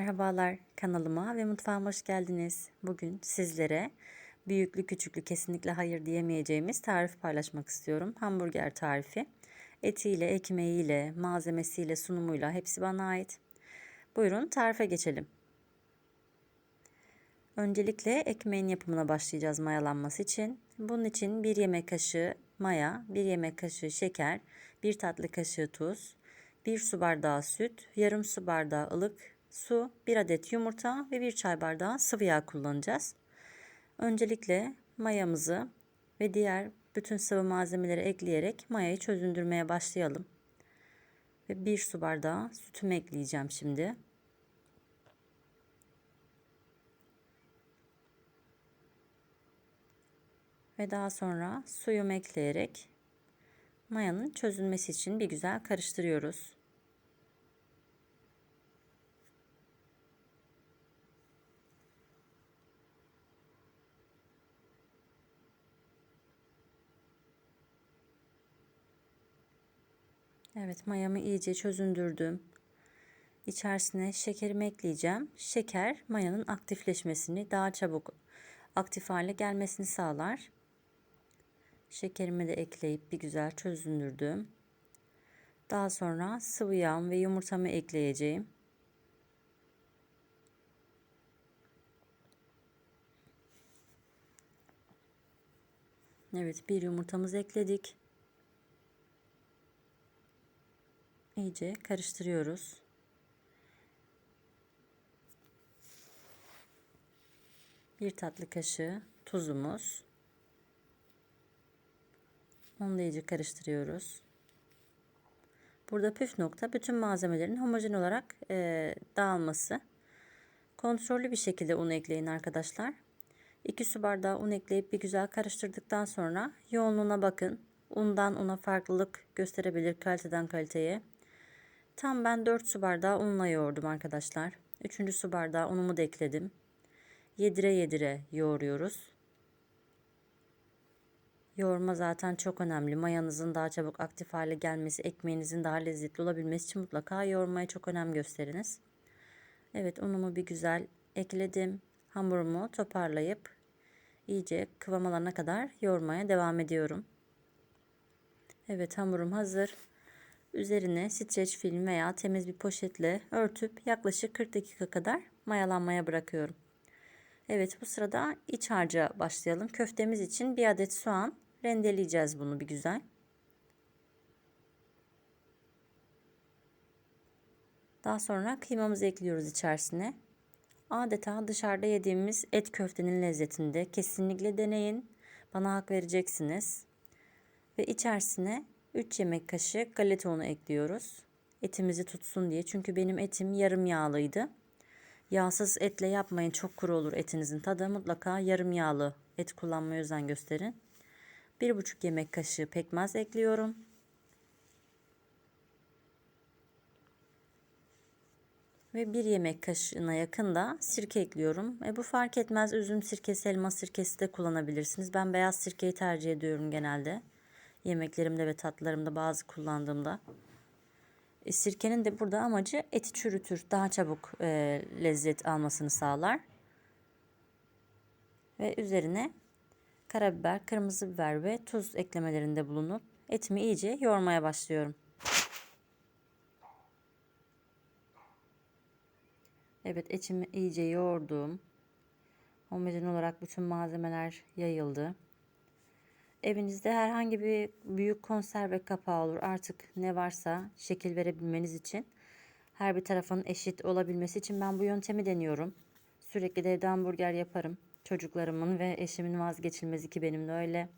Merhabalar kanalıma ve mutfağıma hoş geldiniz. Bugün sizlere büyüklü küçüklü kesinlikle hayır diyemeyeceğimiz tarif paylaşmak istiyorum. Hamburger tarifi. Etiyle, ekmeğiyle, malzemesiyle, sunumuyla hepsi bana ait. Buyurun tarife geçelim. Öncelikle ekmeğin yapımına başlayacağız mayalanması için. Bunun için 1 yemek kaşığı maya, 1 yemek kaşığı şeker, 1 tatlı kaşığı tuz, 1 su bardağı süt, yarım su bardağı ılık su, 1 adet yumurta ve 1 çay bardağı sıvı yağ kullanacağız. Öncelikle mayamızı ve diğer bütün sıvı malzemeleri ekleyerek mayayı çözündürmeye başlayalım. Ve 1 su bardağı sütümü ekleyeceğim şimdi. Ve daha sonra suyumu ekleyerek mayanın çözülmesi için bir güzel karıştırıyoruz. Evet mayamı iyice çözündürdüm. İçerisine şekerimi ekleyeceğim. Şeker mayanın aktifleşmesini daha çabuk aktif hale gelmesini sağlar. Şekerimi de ekleyip bir güzel çözündürdüm. Daha sonra sıvı yağım ve yumurtamı ekleyeceğim. Evet bir yumurtamızı ekledik. İyice karıştırıyoruz. Bir tatlı kaşığı tuzumuz. Onu da iyice karıştırıyoruz. Burada püf nokta bütün malzemelerin homojen olarak e, dağılması. Kontrollü bir şekilde un ekleyin arkadaşlar. 2 su bardağı un ekleyip bir güzel karıştırdıktan sonra yoğunluğuna bakın. Undan una farklılık gösterebilir kaliteden kaliteye. Tam ben 4 su bardağı unla yoğurdum arkadaşlar. 3. su bardağı unumu da ekledim. Yedire yedire yoğuruyoruz. Yoğurma zaten çok önemli. Mayanızın daha çabuk aktif hale gelmesi, ekmeğinizin daha lezzetli olabilmesi için mutlaka yoğurmaya çok önem gösteriniz. Evet unumu bir güzel ekledim. Hamurumu toparlayıp iyice kıvam alana kadar yoğurmaya devam ediyorum. Evet hamurum hazır. Üzerine streç film veya temiz bir poşetle örtüp yaklaşık 40 dakika kadar mayalanmaya bırakıyorum. Evet bu sırada iç harca başlayalım. Köftemiz için bir adet soğan rendeleyeceğiz bunu bir güzel. Daha sonra kıymamızı ekliyoruz içerisine. Adeta dışarıda yediğimiz et köftenin lezzetinde kesinlikle deneyin. Bana hak vereceksiniz. Ve içerisine 3 yemek kaşığı galeta unu ekliyoruz. Etimizi tutsun diye. Çünkü benim etim yarım yağlıydı. Yağsız etle yapmayın çok kuru olur etinizin tadı. Mutlaka yarım yağlı et kullanmaya özen gösterin. 1,5 yemek kaşığı pekmez ekliyorum. Ve 1 yemek kaşığına yakın da sirke ekliyorum. E bu fark etmez üzüm sirkesi, elma sirkesi de kullanabilirsiniz. Ben beyaz sirkeyi tercih ediyorum genelde yemeklerimde ve tatlılarımda bazı kullandığımda. E, sirkenin de burada amacı eti çürütür. Daha çabuk e, lezzet almasını sağlar. Ve üzerine karabiber, kırmızı biber ve tuz eklemelerinde bulunup etimi iyice yoğurmaya başlıyorum. Evet etimi iyice yoğurdum. Homojen olarak bütün malzemeler yayıldı. Evinizde herhangi bir büyük konserve kapağı olur. Artık ne varsa şekil verebilmeniz için. Her bir tarafın eşit olabilmesi için ben bu yöntemi deniyorum. Sürekli de evde hamburger yaparım. Çocuklarımın ve eşimin vazgeçilmezi ki benim de öyle.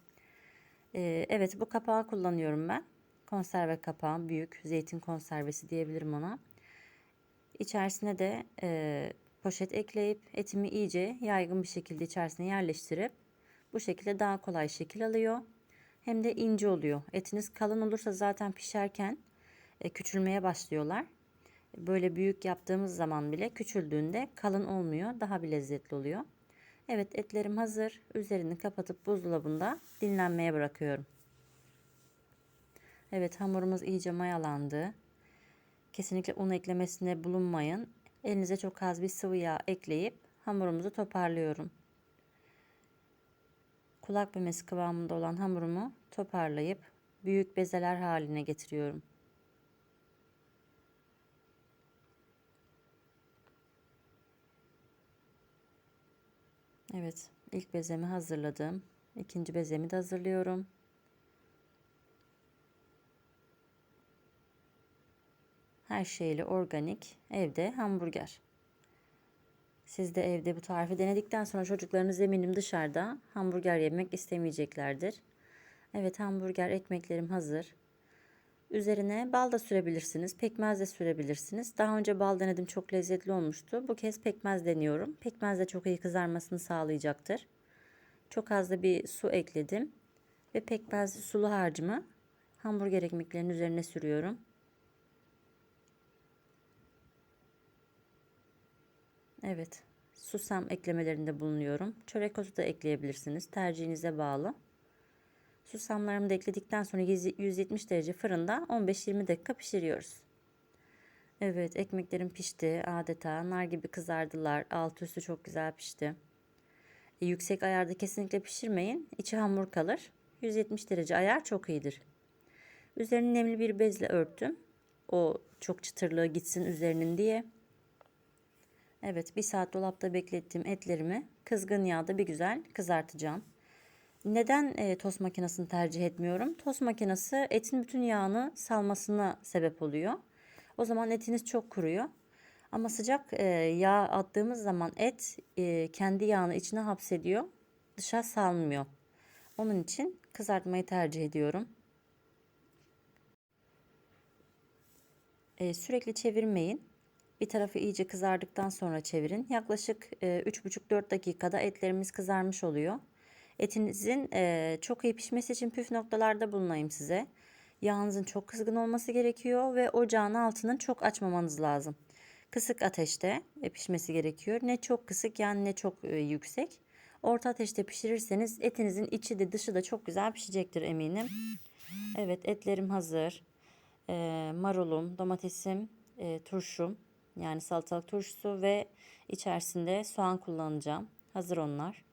Ee, evet bu kapağı kullanıyorum ben. Konserve kapağı büyük zeytin konservesi diyebilirim ona. İçerisine de e, poşet ekleyip etimi iyice yaygın bir şekilde içerisine yerleştirip bu şekilde daha kolay şekil alıyor. Hem de ince oluyor. Etiniz kalın olursa zaten pişerken e, küçülmeye başlıyorlar. Böyle büyük yaptığımız zaman bile küçüldüğünde kalın olmuyor. Daha bir lezzetli oluyor. Evet etlerim hazır. Üzerini kapatıp buzdolabında dinlenmeye bırakıyorum. Evet hamurumuz iyice mayalandı. Kesinlikle un eklemesine bulunmayın. Elinize çok az bir sıvı yağ ekleyip hamurumuzu toparlıyorum. Kulak memesi kıvamında olan hamurumu toparlayıp büyük bezeler haline getiriyorum. Evet, ilk bezemi hazırladım. İkinci bezemi de hazırlıyorum. Her şeyle organik, evde hamburger. Siz de evde bu tarifi denedikten sonra çocuklarınız eminim dışarıda hamburger yemek istemeyeceklerdir. Evet hamburger ekmeklerim hazır. Üzerine bal da sürebilirsiniz, pekmez de sürebilirsiniz. Daha önce bal denedim çok lezzetli olmuştu. Bu kez pekmez deniyorum. Pekmez de çok iyi kızarmasını sağlayacaktır. Çok az da bir su ekledim. Ve pekmez sulu harcımı hamburger ekmeklerinin üzerine sürüyorum. Evet, susam eklemelerinde bulunuyorum. Çörek otu da ekleyebilirsiniz. Tercihinize bağlı. Susamlarımı da ekledikten sonra 170 derece fırında 15-20 dakika pişiriyoruz. Evet, ekmeklerim pişti adeta. Nar gibi kızardılar. Altı üstü çok güzel pişti. E, yüksek ayarda kesinlikle pişirmeyin. İçi hamur kalır. 170 derece ayar çok iyidir. Üzerini nemli bir bezle örttüm. O çok çıtırlığı gitsin üzerinin diye. Evet bir saat dolapta beklettiğim etlerimi kızgın yağda bir güzel kızartacağım. Neden e, tost makinesini tercih etmiyorum? Tost makinesi etin bütün yağını salmasına sebep oluyor. O zaman etiniz çok kuruyor. Ama sıcak e, yağ attığımız zaman et e, kendi yağını içine hapsediyor. Dışa salmıyor. Onun için kızartmayı tercih ediyorum. E, sürekli çevirmeyin. Bir tarafı iyice kızardıktan sonra çevirin. Yaklaşık e, 3,5-4 dakikada etlerimiz kızarmış oluyor. Etinizin e, çok iyi pişmesi için püf noktalarda bulunayım size. Yağınızın çok kızgın olması gerekiyor ve ocağın altını çok açmamanız lazım. Kısık ateşte e, pişmesi gerekiyor. Ne çok kısık yani ne çok e, yüksek. Orta ateşte pişirirseniz etinizin içi de dışı da çok güzel pişecektir eminim. Evet etlerim hazır. E, marulum, domatesim, e, turşum yani salatalık turşusu ve içerisinde soğan kullanacağım. Hazır onlar.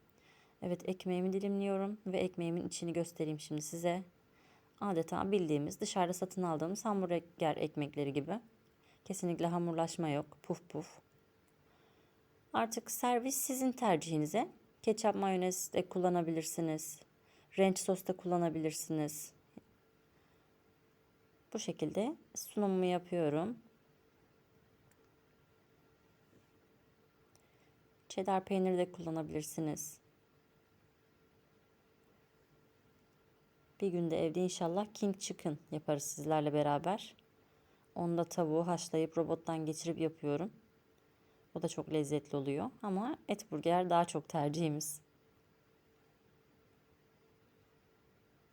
Evet ekmeğimi dilimliyorum ve ekmeğimin içini göstereyim şimdi size. Adeta bildiğimiz dışarıda satın aldığımız hamburger ekmekleri gibi. Kesinlikle hamurlaşma yok. Puf puf. Artık servis sizin tercihinize. Ketçap mayonez de kullanabilirsiniz. Ranch sos da kullanabilirsiniz. Bu şekilde sunumumu yapıyorum. Cheddar peyniri de kullanabilirsiniz. Bir günde evde inşallah King Chicken yaparız sizlerle beraber. Onda tavuğu haşlayıp robottan geçirip yapıyorum. O da çok lezzetli oluyor ama et burger daha çok tercihimiz.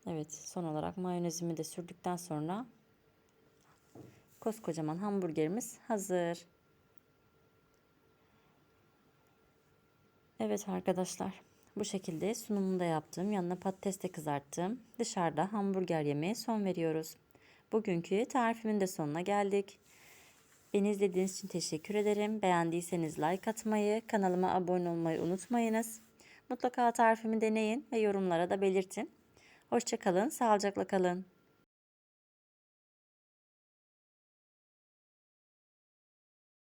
Evet son olarak mayonezimi de sürdükten sonra koskocaman hamburgerimiz hazır. Evet arkadaşlar bu şekilde sunumunu da yaptım. Yanına patates de kızarttım. Dışarıda hamburger yemeye son veriyoruz. Bugünkü tarifimin de sonuna geldik. Beni izlediğiniz için teşekkür ederim. Beğendiyseniz like atmayı, kanalıma abone olmayı unutmayınız. Mutlaka tarifimi deneyin ve yorumlara da belirtin. Hoşçakalın, sağlıcakla kalın.